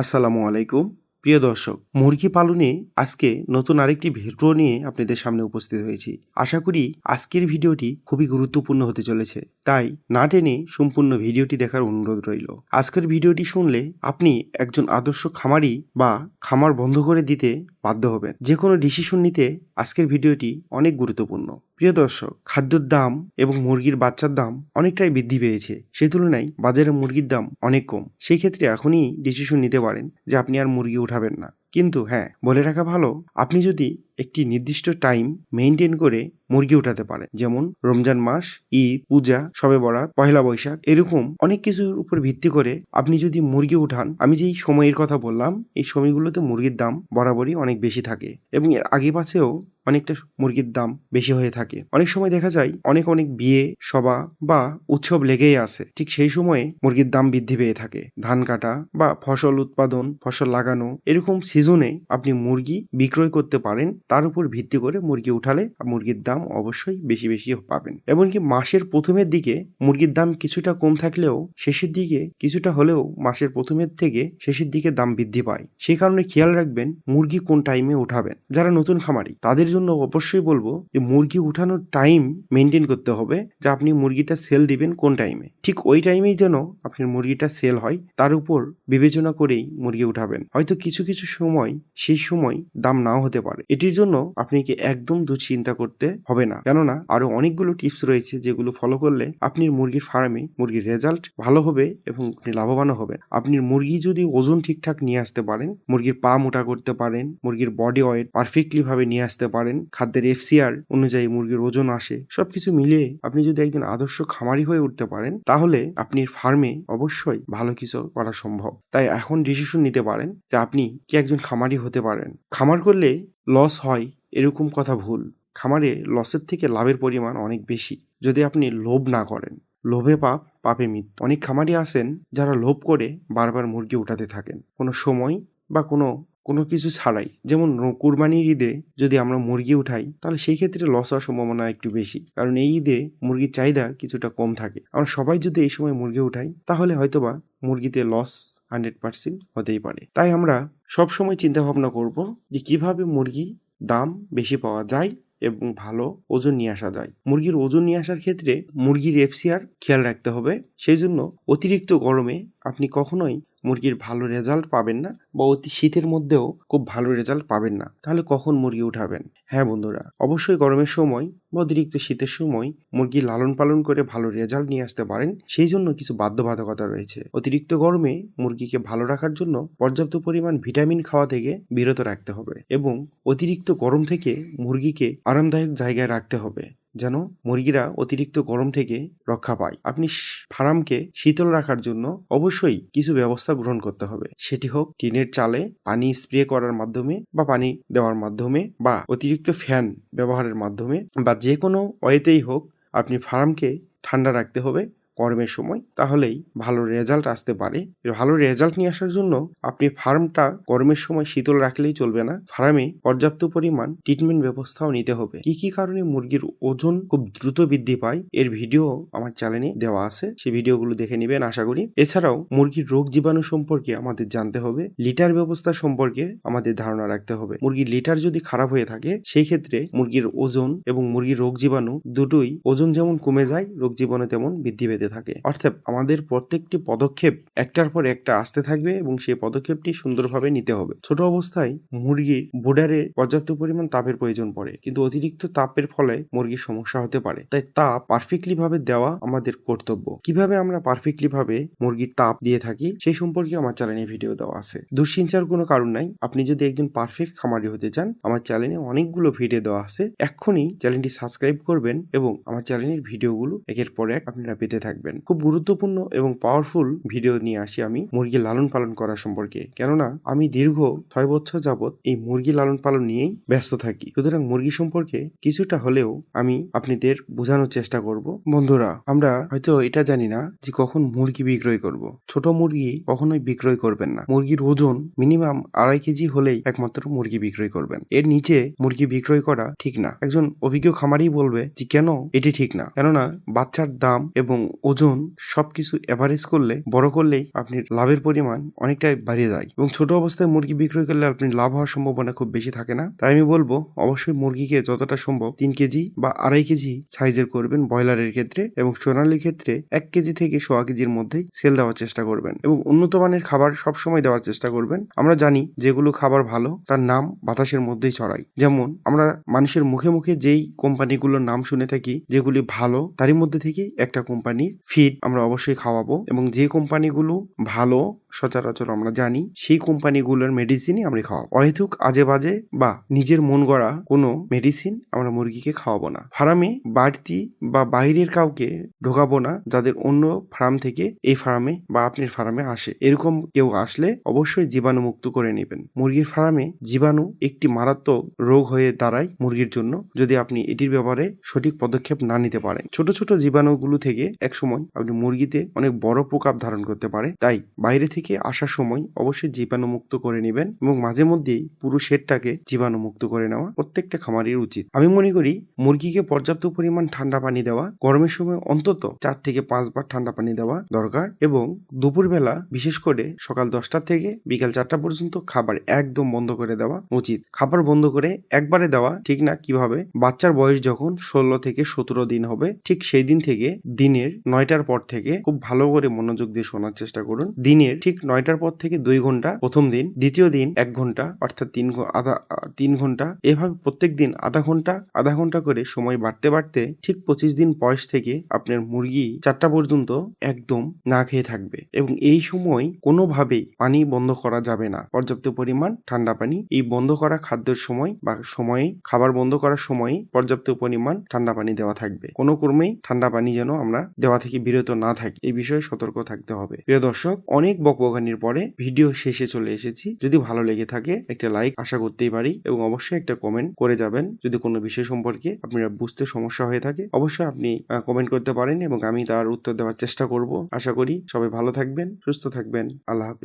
আসসালামু আলাইকুম। প্রিয় দর্শক, মুরগি পালনে আজকে নতুন আরেকটি ভিডিও নিয়ে আপনাদের সামনে উপস্থিত হয়েছি। আশা করি আজকের ভিডিওটি খুবই গুরুত্বপূর্ণ হতে চলেছে। তাই না টেনে সম্পূর্ণ ভিডিওটি দেখার অনুরোধ রইল। আজকের ভিডিওটি শুনলে আপনি একজন আদর্শ খামারি বা খামার বন্ধ করে দিতে বাধ্য হবেন। যে কোনো ডিসিশন নিতে আজকের ভিডিওটি অনেক গুরুত্বপূর্ণ। প্রিয় দর্শক, খাদ্যের দাম এবং মুরগির বাচ্চার দাম অনেকটাই বৃদ্ধি পেয়েছে। সে তুলনায় বাজারে মুরগির দাম অনেক কম। সেই ক্ষেত্রে এখনই ডিসিশন নিতে পারেন যে আপনি আর মুরগি উঠাবেন না। কিন্তু হ্যাঁ বলে রাখা ভালো, আপনি যদি একটি নির্দিষ্ট টাইম মেনটেন করে মুরগি উঠাতে পারেন, যেমন রমজান মাস, ঈদ, পূজা সবে বরাত পয়লা বৈশাখ, এরকম অনেক কিছুর উপর ভিত্তি করে আপনি যদি মুরগি উঠান, আমি যেই সময়ের কথা বললাম, এই সময়গুলোতে মুরগির দাম বরাবরই অনেক বেশি থাকে এবং এর আগে পাশেও অনেকটা মুরগির দাম বেশি হয়ে থাকে। অনেক সময় দেখা যায়, অনেক অনেক বিয়ে, সভা বা উৎসব লেগেই আছে, ঠিক সেই সময়ে মুরগির দাম বৃদ্ধি পেয়ে থাকে। ধান কাটা বা ফসল উৎপাদন, ফসল লাগানো, এরকম সিজনে আপনি মুরগি বিক্রয় করতে পারেন, তার উপর ভিত্তি করে মুরগি উঠালে মুরগির দাম অবশ্যই বেশি বেশি পাবেন। এমনকি মাসের প্রথমের দিকে মুরগির দাম কিছুটা কম থাকলেও শেষের দিকে কিছুটা হলেও মাসের প্রথমের থেকে শেষের দিকে দাম বৃদ্ধি পায়। সেই কারণে খেয়াল রাখবেন মুরগি কোন টাইমে উঠাবেন। যারা নতুন খামারি, তাদের জন্য অবশ্যই বলব যে মুরগি উঠানোর টাইম মেনটেন করতে হবে যে আপনি মুরগিটা সেল দিবেন কোন টাইমে ঠিক ওই টাইমেই যেন আপনার মুরগিটা সেল হয়, তার উপর বিবেচনা করেই মুরগি উঠাবেন। হয়তো কিছু কিছু সময় সেই সময় দাম নাও হতে পারে। এটির জন্য আপনাকে একদম দুশ্চিন্তা করতে হবে না। কেননা আরও অনেকগুলো টিপস রয়েছে যেগুলো ফলো করলে আপনি মুরগির ফার্মে মুরগির রেজাল্ট ভালো হবে এবং আপনি লাভবানও হবেন। আপনি মুরগি যদি ওজন ঠিকঠাক নিয়ে আসতে পারেন, মুরগির পা মোটা করতে পারেন, মুরগির বডি ওয়েট পারফেক্টলি ভাবে নিয়ে আসতে পারেন, খাদ্যের এফসিআর অনুযায়ী মুরগির ওজন আসে, সবকিছু মিলিয়ে আপনি যদি একজন আদর্শ খামারি হয়ে উঠতে পারেন, তাহলে আপনি ফার্মে অবশ্যই ভালো কিছু করা সম্ভব। তাই এখন ডিসিশন নিতে পারেন যে আপনি কি একজন খামারি হতে পারেন। খামার করলে লস হয় এরকম কথা ভুল। খামারে লসের থেকে লাভের পরিমাণ অনেক বেশি। যদি আপনি লোভ না করেন, লোভে পাপ, পাপে মৃত্যু। অনেক খামারি আছেন যারা লোভ করে বারবার মুরগি উঠাতে থাকেন। কোনো সময় বা কোনো কোনো কিছু ছাড়াই। যেমন কুরবানির ঈদে যদি আমরা মুরগি উঠাই, তাহলে সেই ক্ষেত্রে লস হওয়ার সম্ভাবনা একটু বেশি। কারণ এই ঈদে মুরগির চাহিদা কিছুটা কম থাকে। আমরা সবাই যদি এই সময় মুরগি উঠাই, তাহলে হয়তোবা মুরগিতে লস হান্ড্রেড পার্সেন্ট হতেই পারে। তাই আমরা সব সময় চিন্তা ভাবনা করব যে কীভাবে মুরগি দাম বেশি পাওয়া যায় এবং ভালো ওজন নিয়ে আসা যায়। মুরগির ওজন নিয়ে আসার ক্ষেত্রে মুরগির এফসিআর খেয়াল রাখতে হবে। সেই জন্য অতিরিক্ত গরমে আপনি কখনোই মুরগির ভালো রেজাল্ট পাবেন না বা অতি শীতের মধ্যেও খুব ভালো রেজাল্ট পাবেন না, তাহলে কখন মুরগি উঠাবেন? হ্যাঁ বন্ধুরা, অবশ্যই গরমের সময় বা অতিরিক্ত শীতের সময় মুরগি লালন পালন করে ভালো রেজাল্ট নিয়ে আসতে পারেন, সেই জন্য কিছু বাধ্যবাধকতা রয়েছে। অতিরিক্ত গরমে মুরগিকে ভালো রাখার জন্য পর্যাপ্ত পরিমাণ ভিটামিন খাওয়া থেকে বিরত রাখতে হবে এবং অতিরিক্ত গরম থেকে মুরগিকে আরামদায়ক জায়গায় রাখতে হবে। যেন মুরগিরা অতিরিক্ত গরম থেকে রক্ষা পায়। আপনি ফার্মকে শীতল রাখার জন্য অবশ্যই কিছু ব্যবস্থা গ্রহণ করতে হবে। সেটি হোক টিনের চালে পানি স্প্রে করার মাধ্যমে বা পানি দেওয়ার মাধ্যমে বা অতিরিক্ত ফ্যান ব্যবহারের মাধ্যমে বা যে কোনো ওয়েতেই হোক আপনি ফার্মকে ঠান্ডা রাখতে হবে। গরমের সময়, তাহলেই ভালো রেজাল্ট আসতে পারে। ভালো রেজাল্ট নিয়ে আসার জন্য আপনি ফার্মটা গরমের সময় শীতল রাখলেই চলবে না। ফার্মে পর্যাপ্ত পরিমাণ ট্রিটমেন্ট ব্যবস্থাও নিতে হবে। কি কি কারণে মুরগির ওজন খুব দ্রুত বৃদ্ধি পায়, এর ভিডিও আমার চ্যানেলে দেওয়া আছে। সেই ভিডিওগুলো দেখে নেবেন, আশা করি। এছাড়াও মুরগির রোগ জীবাণু সম্পর্কে আমাদের জানতে হবে। লিটার ব্যবস্থা সম্পর্কে আমাদের ধারণা রাখতে হবে। মুরগির লিটার যদি খারাপ হয়ে থাকে, সেই ক্ষেত্রে মুরগির ওজন এবং মুরগির রোগ জীবাণু দুটোই ওজন যেমন কমে যায়, রোগ জীবাণু তেমন বৃদ্ধি পেতে থাকে। অর্থাৎ আমাদের প্রত্যেকটি পদক্ষেপ একটার পর একটা আসতে থাকবে এবং সেই পদক্ষেপটি সুন্দরভাবে নিতে হবে। ছোট অবস্থায় মুরগির বোর্ডারে পর্যাপ্ত পরিমাণ তাপের প্রয়োজন পড়ে, কিন্তু অতিরিক্ত তাপের ফলে মুরগির সমস্যা হতে পারে। তাই তাপ পারফেক্টলি ভাবে দেওয়া আমাদের কর্তব্য। কীভাবে আমরা পারফেক্টলি ভাবে মুরগির তাপ দিয়ে থাকি, সেই সম্পর্কে আমার চ্যানেলে ভিডিও দেওয়া আছে। দুশ্চিন্তার কোনো কারণ নাই। আপনি যদি একজন পারফেক্ট খামারি হতে চান, আমার চ্যানেলে অনেকগুলো ভিডিও দেওয়া আছে। এক্ষুনি চ্যানেলটি সাবস্ক্রাইব করবেন এবং আমার চ্যানেলের ভিডিওগুলো একের পর এক আপনারা পেতে থাকবেন। খুব গুরুত্বপূর্ণ এবং পাওয়ারফুল ভিডিও নিয়ে আসি আমি মুরগি লালন পালন করা সম্পর্কে। কেননা, আমি দীর্ঘ ছয় বছর যাবত এই মুরগি লালন পালন নিয়েই ব্যস্ত থাকি। সুতরাং মুরগি সম্পর্কে কিছুটা হলেও আমি আপনাদের বোঝানোর চেষ্টা করব। বন্ধুরা, আমরা হয়তো এটা জানি না যে কখন মুরগি বিক্রয় করব। ছোট মুরগি কখনোই বিক্রয় করবেন না। মুরগির ওজন মিনিমাম আড়াই কেজি হলেই একমাত্র মুরগি বিক্রয় করবেন। এর নিচে মুরগি বিক্রয় করা ঠিক না। একজন অভিজ্ঞ খামারি বলবে যে, কেন? এটি ঠিক না। কেননা, বাচ্চার দাম এবং ওজন সবকিছু এভারেজ করলে, বড় করলেই আপনি লাভের পরিমাণ অনেকটাই বাড়িয়ে যায় এবং ছোট অবস্থায় মুরগি বিক্রয় করলে আপনি লাভ হওয়ার সম্ভাবনা খুব বেশি থাকে না। তাই আমি বলব, অবশ্যই মুরগিকে যতটা সম্ভব তিন কেজি বা আড়াই কেজি সাইজের করবেন ব্রয়লারের ক্ষেত্রে এবং সোনালির ক্ষেত্রে এক কেজি থেকে সোয়া কেজির মধ্যেই সেল দেওয়ার চেষ্টা করবেন এবং উন্নত মানের খাবার সবসময় দেওয়ার চেষ্টা করবেন। আমরা জানি যেগুলো খাবার ভালো, তার নাম বাতাসের মধ্যেই ছড়ায়। যেমন, আমরা মানুষের মুখে মুখে যেই কোম্পানিগুলোর নাম শুনে থাকি, যেগুলি ভালো, তারই মধ্যে থেকে একটা কোম্পানির ফিড আমরা অবশ্যই খাওয়াবো এবং যে কোম্পানিগুলো ভালো সচরাচর আমরা জানি, সেই কোম্পানিগুলোর মেডিসিনই আমরা খাওয়াবো। অহেতুক আজে বাজে বা নিজের মন গড়া কোনো মেডিসিন আমরা মুরগিকে খাওয়াবো না। ফার্মে বাড়তি বা বাইরের কাউকে ঢোকাবো না, যাদের অন্য ফার্ম থেকে এই ফার্মে বা আপনার ফার্মে আসে। এরকম কেউ আসলে অবশ্যই জীবাণু মুক্ত করে নেবেন। মুরগির ফার্মে জীবাণু একটি মারাত্মক রোগ হয়ে দাঁড়ায় মুরগির জন্য, যদি আপনি এটির ব্যাপারে সঠিক পদক্ষেপ না নিতে পারেন। ছোট ছোট জীবাণুগুলো থেকে একসময় আপনি মুরগিতে অনেক বড় প্রকাপ ধারণ করতে পারে। তাই বাইরে থেকে আসার সময় অবশ্যই জীবাণুমুক্ত করে নেবেন এবং মাঝে মধ্যেই পুরো শেডটাকে জীবাণুমুক্ত করে নেওয়া প্রত্যেকটা খামারের উচিত। আমি মনে করি মুরগিকে পর্যাপ্ত পরিমাণ ঠান্ডা পানি দেওয়া, গরমের সময় অন্তত চার থেকে পাঁচবার ঠান্ডা পানি দেওয়া দরকার এবং দুপুরবেলা বিশেষ করে সকাল দশটা থেকে বিকাল চারটা পর্যন্ত খাবার একদম বন্ধ করে দেওয়া উচিত। খাবার বন্ধ করে একবারে দেওয়া ঠিক না কীভাবে? বাচ্চার বয়স যখন ষোলো থেকে সতেরো দিন হবে, ঠিক সেই দিন থেকে দিনের নয়টার পর থেকে খুব ভালো করে মনোযোগ দিয়ে শোনার চেষ্টা করুন। দিনের ঠিক নয়টার পর থেকে দুই ঘণ্টা, প্রথম দিন, দ্বিতীয় দিন এক ঘণ্টা, অর্থাৎ তিন আধা, তিন ঘণ্টা। এভাবে প্রত্যেক দিন আধা ঘণ্টা আধা ঘণ্টা করে সময় বাড়তে বাড়তে ঠিক পঁচিশ দিন বয়স থেকে আপনার মুরগি চারটা পর্যন্ত একদম না খেয়ে থাকবে এবং এই সময় কোনোভাবেই পানি বন্ধ করা যাবে না। পর্যাপ্ত পরিমাণ ঠান্ডা পানি। এই বন্ধ করা খাদ্যের সময় বা সময়ে খাবার বন্ধ করার সময় পর্যাপ্ত পরিমাণ ঠান্ডা পানি দেওয়া থাকবে। কোনো ক্রমেই ঠান্ডা পানি যেন আমরা দেওয়া থেকে বিরত না থাকি। এই বিষয়ে সতর্ক থাকতে হবে। প্রিয় দর্শক, অনেক বকবকানির পরে ভিডিও শেষে চলে এসেছি। যদি ভালো লেগে থাকে, একটা লাইক আশা করতেই পারি এবং অবশ্যই একটা কমেন্ট করে যাবেন। যদি কোনো বিষয় সম্পর্কে আপনারা বুঝতে সমস্যা হয়ে থাকে, অবশ্যই আপনি কমেন্ট করতে পারেন এবং আমি তার উত্তর দেওয়ার চেষ্টা করব। আশা করি সবাই ভালো থাকবেন, সুস্থ থাকবেন। আল্লাহ হাফিজ।